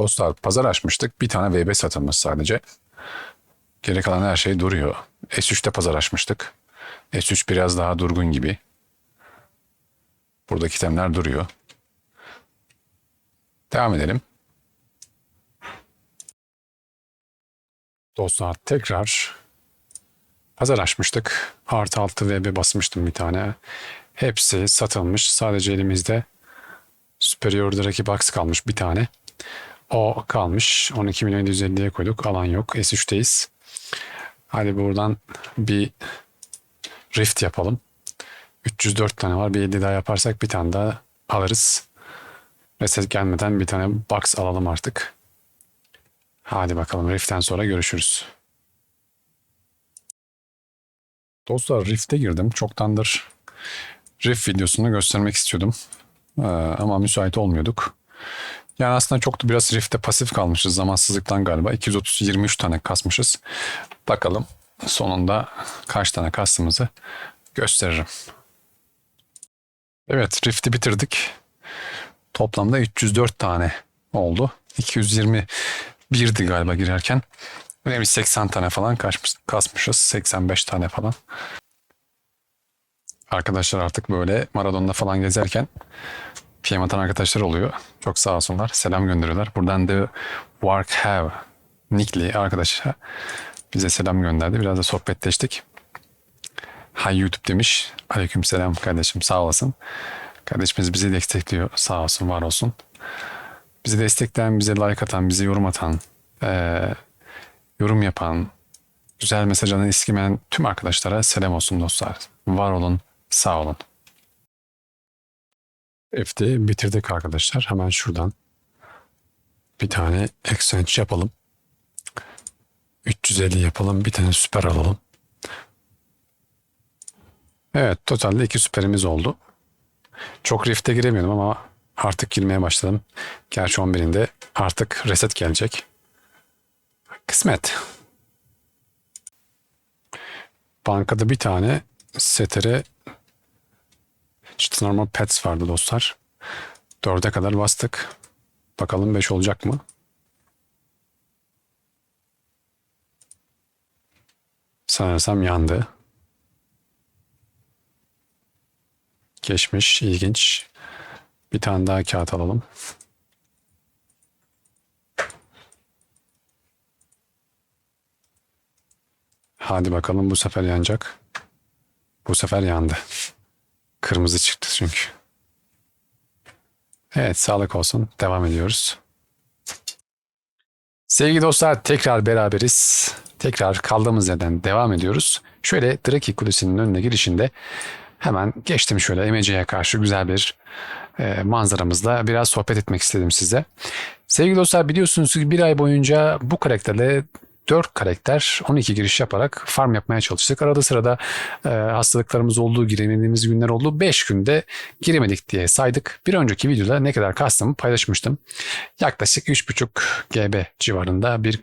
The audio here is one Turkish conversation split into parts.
Dostlar pazar açmıştık. Bir tane VB satılmış sadece. Geri kalan her şey duruyor. S3'te pazar açmıştık. S3 biraz daha durgun gibi. Buradaki itemler duruyor. Devam edelim. Dostlar tekrar pazar açmıştık. Artı altı VB basmıştım bir tane. Hepsi satılmış. Sadece elimizde Superior'daki box kalmış bir tane. O kalmış. 12 milyon 750'ye koyduk. Alan yok. S3'teyiz. Hadi buradan bir Rift yapalım. 304 tane var. Bir 50 daha yaparsak bir tane daha alırız. Reset gelmeden bir tane box alalım artık. Hadi bakalım Rift'ten sonra görüşürüz. Dostlar Rift'e girdim. Çoktandır Rift videosunu göstermek istiyordum. Ee, ama müsait olmuyorduk. Yani aslında çok da biraz Rift'te pasif kalmışız zamansızlıktan galiba. 230 23 tane kasmışız. Bakalım sonunda kaç tane kastığımızı gösteririm. Evet Rift'i bitirdik. Toplamda 304 tane oldu. 221'di galiba girerken. Biz 80 tane falan kaçmış, kasmışız. 85 tane falan. Arkadaşlar artık böyle Maradon'da falan gezerken PM atan arkadaşlar oluyor. Çok sağ olsunlar. Selam gönderiyorlar. Buradan da Work Have Nickli arkadaşa bize selam gönderdi. Biraz da sohbetleştik. Hay YouTube demiş. Aleyküm selam kardeşim sağ olasın. Kardeşimiz bizi destekliyor. Sağ olsun var olsun. Bizi destekleyen, bize like atan, bize yorum atan, eee, yorum yapan, güzel mesajlarını eskimeyen tüm arkadaşlara selam olsun dostlar. Var olun, sağ olun. F'de bitirdik arkadaşlar. Hemen şuradan bir tane exchange yapalım. 350 yapalım. Bir tane süper alalım. Evet totalde iki süperimiz oldu. Çok rift'e giremiyordum ama artık girmeye başladım. Gerçi 11'inde artık reset gelecek. Kısmet. Bankada bir tane setere işte normal pets vardı dostlar. Dörde kadar bastık. Bakalım 5 olacak mı? Sanırsam yandı. Geçmiş, ilginç. Bir tane daha kağıt alalım. Hadi bakalım bu sefer yanacak. Bu sefer yandı. Kırmızı çıktı çünkü. Evet sağlık olsun. Devam ediyoruz. Sevgili dostlar tekrar beraberiz. Tekrar kaldığımız yerden devam ediyoruz. Şöyle Draki Kulesi'nin önüne girişinde hemen geçtim şöyle Emece'ye karşı güzel bir e, manzaramızla biraz sohbet etmek istedim size. Sevgili dostlar biliyorsunuz ki bir ay boyunca bu karakterle 4 karakter 12 giriş yaparak farm yapmaya çalıştık. Arada sırada e, hastalıklarımız olduğu, giremediğimiz günler oldu. 5 günde giremedik diye saydık. Bir önceki videoda ne kadar kastımı paylaşmıştım. Yaklaşık 3.5 GB civarında bir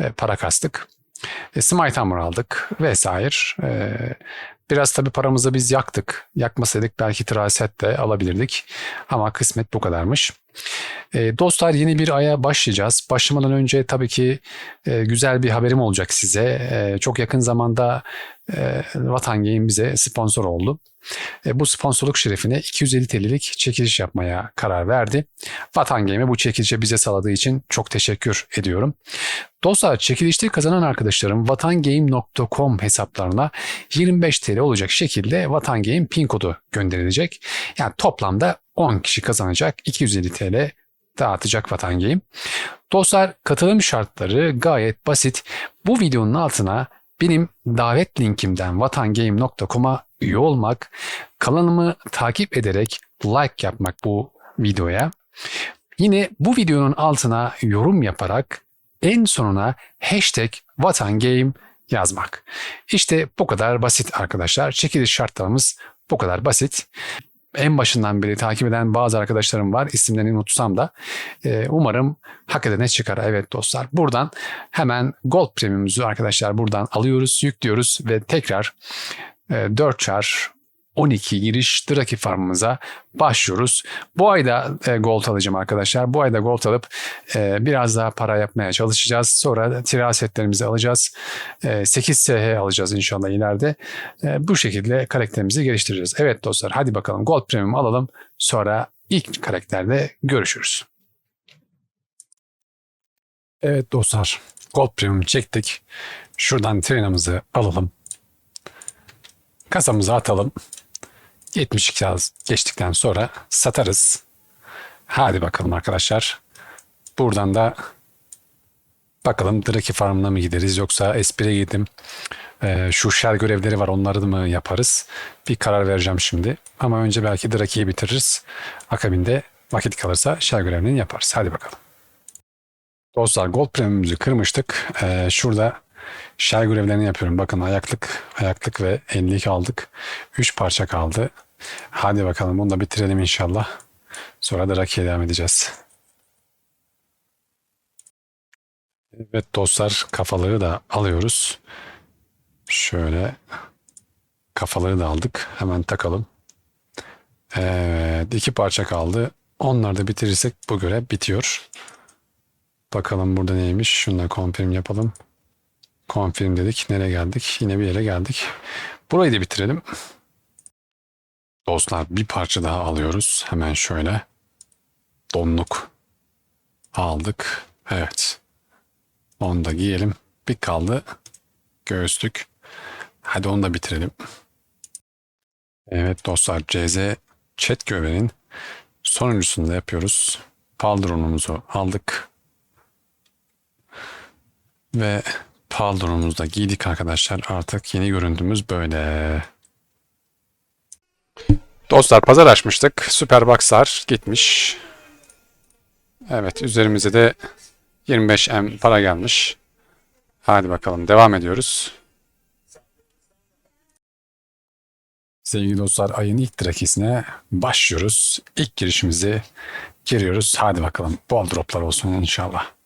e, para kastık. E, Smite Hammer aldık vesaire. E, biraz tabii paramızı biz yaktık. Yakmasaydık belki traset de alabilirdik. Ama kısmet bu kadarmış. E, dostlar yeni bir aya başlayacağız. Başlamadan önce tabii ki e, güzel bir haberim olacak size. E, çok yakın zamanda e, Vatan Game bize sponsor oldu. E, bu sponsorluk şerefine 250 TL'lik çekiliş yapmaya karar verdi. Vatan Game'e bu çekilişe bize sağladığı için çok teşekkür ediyorum. Dostlar çekilişte kazanan arkadaşlarım vatangame.com hesaplarına 25 TL olacak şekilde Vatan Game pin kodu gönderilecek. Yani toplamda 10 kişi kazanacak 250 TL dağıtacak Vatan Game. Dostlar katılım şartları gayet basit. Bu videonun altına benim davet linkimden vatangame.com'a üye olmak, kanalımı takip ederek like yapmak bu videoya. Yine bu videonun altına yorum yaparak en sonuna hashtag vatangame yazmak. İşte bu kadar basit arkadaşlar. Çekiliş şartlarımız bu kadar basit en başından beri takip eden bazı arkadaşlarım var. İsimlerini unutsam da e, umarım hak edene çıkar. Evet dostlar buradan hemen Gold Premium'umuzu arkadaşlar buradan alıyoruz, yüklüyoruz ve tekrar e, 4 çar 12 giriş Draki farmımıza başlıyoruz. Bu ayda e, gold alacağım arkadaşlar. Bu ayda gold alıp e, biraz daha para yapmaya çalışacağız. Sonra tirar setlerimizi alacağız. E, 8 SH alacağız inşallah ileride. E, bu şekilde karakterimizi geliştireceğiz. Evet dostlar hadi bakalım gold premium alalım. Sonra ilk karakterde görüşürüz. Evet dostlar gold premium çektik. Şuradan trenimizi alalım. Kasamıza atalım. 72 az geçtikten sonra satarız. Hadi bakalım arkadaşlar. Buradan da bakalım Draki Farm'ına mı gideriz yoksa Espire gidim. Ee, şu şer görevleri var onları da mı yaparız? Bir karar vereceğim şimdi. Ama önce belki Draki'yi bitiririz. Akabinde vakit kalırsa şer görevlerini yaparız. Hadi bakalım. Dostlar Gold Premium'umuzu kırmıştık. Ee, şurada şer görevlerini yapıyorum. Bakın ayaklık, ayaklık ve enlik aldık. 3 parça kaldı. Hadi bakalım bunu da bitirelim inşallah. Sonra da Raki'ye devam edeceğiz. Evet dostlar kafaları da alıyoruz. Şöyle kafaları da aldık. Hemen takalım. Evet iki parça kaldı. Onları da bitirirsek bu görev bitiyor. Bakalım burada neymiş. Şunu da confirm yapalım. Confirm dedik. Nereye geldik? Yine bir yere geldik. Burayı da bitirelim. Dostlar bir parça daha alıyoruz. Hemen şöyle. Donluk. Aldık. Evet. Onu da giyelim. Bir kaldı. Göğüslük. Hadi onu da bitirelim. Evet dostlar CZ chat görenin sonuncusunu da yapıyoruz. Paldronumuzu aldık. Ve paldronumuzu da giydik arkadaşlar. Artık yeni görüntümüz böyle. Dostlar pazar açmıştık. Süper Boxar gitmiş. Evet üzerimize de 25M para gelmiş. Hadi bakalım devam ediyoruz. Sevgili dostlar ayın ilk drakisine başlıyoruz. İlk girişimizi giriyoruz. Hadi bakalım bol droplar olsun inşallah.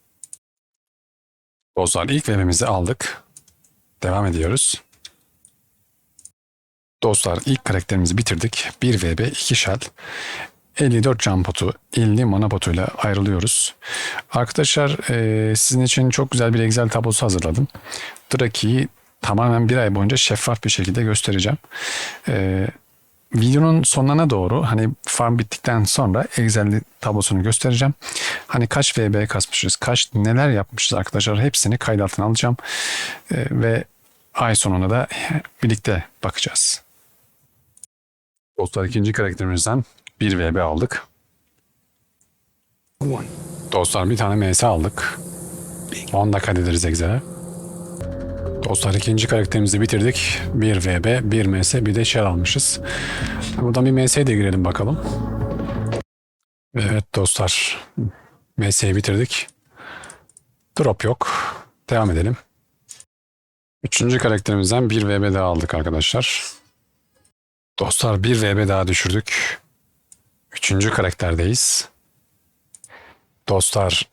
Dostlar ilk webimizi aldık. Devam ediyoruz. Dostlar ilk karakterimizi bitirdik. 1 VB 2 shell. 54 can potu, 50 mana potuyla ayrılıyoruz. Arkadaşlar e, sizin için çok güzel bir Excel tablosu hazırladım. Draki'yi tamamen bir ay boyunca şeffaf bir şekilde göstereceğim. E, videonun sonlarına doğru hani farm bittikten sonra Excel tablosunu göstereceğim. Hani kaç VB kasmışız, kaç neler yapmışız arkadaşlar hepsini kayıt altına alacağım. E, ve ay sonuna da birlikte bakacağız. Dostlar ikinci karakterimizden bir VB aldık. Dostlar bir tane MS aldık. Onu da kaydederiz Excel'e. Dostlar ikinci karakterimizi bitirdik. Bir VB, bir MS, bir de Shell almışız. Buradan bir MS'ye de girelim bakalım. Evet dostlar. MS'yi bitirdik. Drop yok. Devam edelim. Üçüncü karakterimizden bir VB daha aldık arkadaşlar. Dostlar bir VB daha düşürdük. Üçüncü karakterdeyiz. Dostlar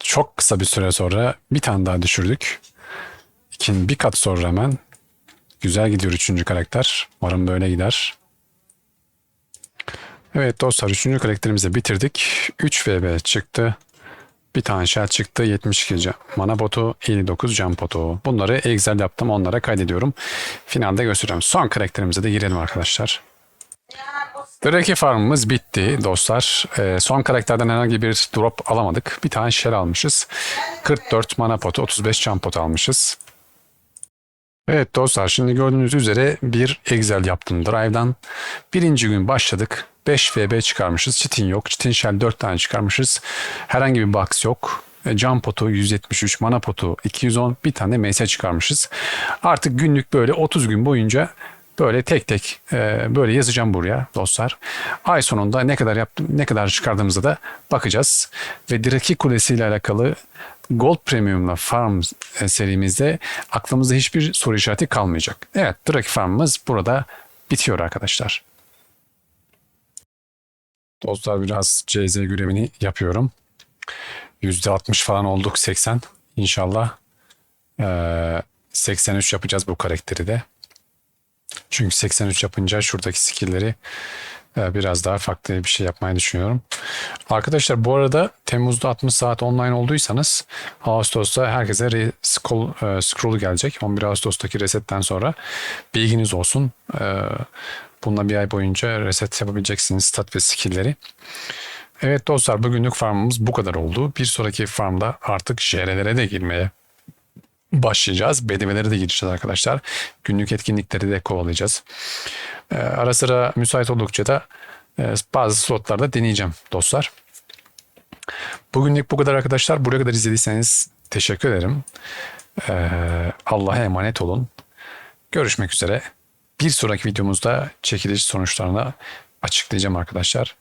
çok kısa bir süre sonra bir tane daha düşürdük. İkin bir kat sonra hemen güzel gidiyor üçüncü karakter. Umarım böyle gider. Evet dostlar üçüncü karakterimizi bitirdik. 3 VB çıktı. Bir tane shell çıktı 72 can. mana botu 59 can potu. Bunları Excel yaptım onlara kaydediyorum. Finalde göstereceğim. Son karakterimize de girelim arkadaşlar. Drake farmımız bitti dostlar. Ee, son karakterden herhangi bir drop alamadık. Bir tane shell almışız. 44 mana potu 35 can potu almışız. Evet dostlar şimdi gördüğünüz üzere bir Excel yaptım Drive'dan. Birinci gün başladık. 5 VB çıkarmışız. Çitin yok. Çitin shell 4 tane çıkarmışız. Herhangi bir box yok. E, Can potu 173, mana potu 210, bir tane MS çıkarmışız. Artık günlük böyle 30 gün boyunca böyle tek tek e, böyle yazacağım buraya dostlar. Ay sonunda ne kadar yaptım, ne kadar çıkardığımıza da bakacağız. Ve Draki Kulesi ile alakalı Gold Premium'la Farm e, serimizde aklımızda hiçbir soru işareti kalmayacak. Evet, Draki Farm'ımız burada bitiyor arkadaşlar. Dostlar biraz CZ görevini yapıyorum. %60 falan olduk 80. İnşallah ee, 83 yapacağız bu karakteri de. Çünkü 83 yapınca şuradaki skill'leri e, biraz daha farklı bir şey yapmayı düşünüyorum. Arkadaşlar bu arada Temmuz'da 60 saat online olduysanız Ağustos'ta herkese scroll, e, scroll'u gelecek. 11 Ağustos'taki resetten sonra bilginiz olsun. E, Bununla bir ay boyunca reset yapabileceksiniz stat ve skill'leri. Evet dostlar bugünlük farmımız bu kadar oldu. Bir sonraki farmda artık JR'lere de girmeye başlayacağız. BDV'lere de gireceğiz arkadaşlar. Günlük etkinlikleri de kovalayacağız. Ee, ara sıra müsait oldukça da e, bazı slotlarda deneyeceğim dostlar. Bugünlük bu kadar arkadaşlar. Buraya kadar izlediyseniz teşekkür ederim. Ee, Allah'a emanet olun. Görüşmek üzere. Bir sonraki videomuzda çekiliş sonuçlarını açıklayacağım arkadaşlar.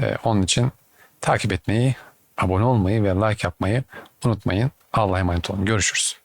Ee, onun için takip etmeyi, abone olmayı ve like yapmayı unutmayın. Allah'a emanet olun. Görüşürüz.